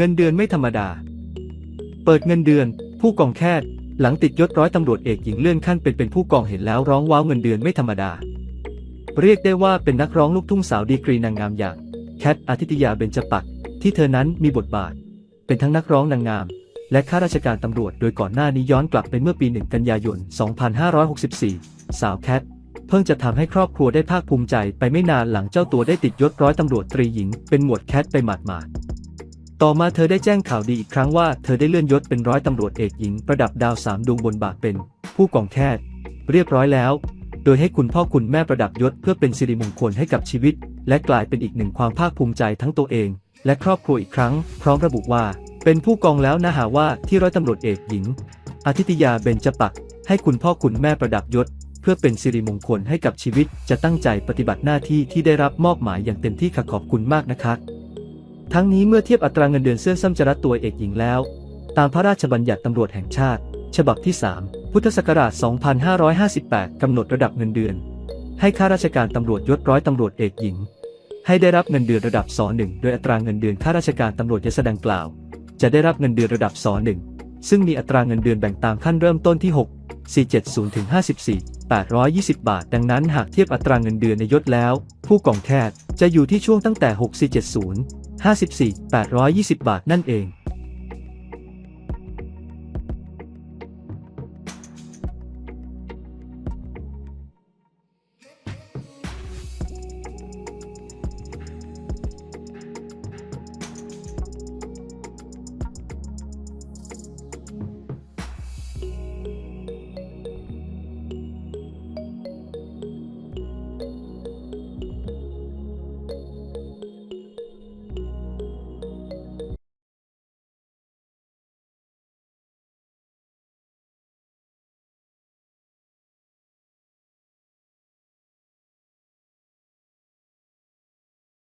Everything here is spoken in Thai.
เงินเดือนไม่ธรรมดา เปิดเงินเดือน ผู้กองแคทหลังติดยศร้อยตำรวจเอกหญิงเลื่อนขั้นเป็นเป็นผู้กองเห็นแล้วร้องว้าวเงินเดือนไม่ธรรมดา เรียกได้ว่าเป็นนักร้องลูกทุ่งสาวดีกรีนางงามอย่าง แคทอาทิตยาเบญจปักที่เธอนั้นมีบทบาท เป็นทั้งนักร้องนางงาม และข้าราชการตำรวจโดยก่อนหน้านี้ย้อนกลับไปเมื่อปี 1 กันยายน 2564 สาวแคทเพิ่งจะทำให้ครอบครัวได้ภาคภูมิใจไปไม่นานหลังเจ้าตัวได้ติดยศร้อยตำรวจตรีหญิงเป็นหมวดแคทไปหมาดๆ ต่อมาเธอได้แจ้งข่าวดีอีกครั้งว่าเธอได้เลื่อนยศเป็นร้อยตำรวจเอกหญิงประดับดาวสามดวงบนบาทเป็น ผู้กองแคทเรียบร้อยแล้ว โดยให้คุณพ่อคุณแม่ประดับยศเพื่อเป็นสิริมงคลให้กับชีวิต และกลายเป็นอีกหนึ่งความภาคภูมิใจทั้งตัวเอง และครอบครัวอีกครั้ง พร้อมระบุว่า เป็นผู้กองแล้วนะหาว่าที่ร้อยตำรวจเอกหญิงอาทิตยาเบญจปักให้คุณพ่อคุณแม่ประดับยศ เพื่อเป็นสิริมงคลให้กับชีวิต จะตั้งใจปฏิบัติหน้าที่ที่ได้รับมอบหมายอย่างเต็มที่ค่ะขอบคุณมากนะคะ ทั้งนี้เมื่อเทียบอัตราเงินเดือนเสื้อซ้ำจรัดตัวเอกหญิงแล้ว ตามพระราชบัญญัติตำรวจแห่งชาติ ฉบับที่ 3 พุทธศักราช 2558 กำหนดระดับเงินเดือน ให้ข้าราชการตำรวจยศร้อยตำรวจเอกหญิง ให้ได้รับเงินเดือนระดับส .1 โดยอัตราเงินเดือนข้าราชการตำรวจยศดังกล่าว จะได้รับเงินเดือนระดับส .1 ซึ่งมีอัตราเงินเดือนแบ่งตามขั้นเริ่มต้นที่ 6 470ถึง54 820 บาท ดังนั้นหากเทียบอัตราเงินเดือนในยศแล้ว ผู้กองแคทจะอยู่ที่ช่วงตั้งแต่ 6470 54 820 บาทนั่นเอง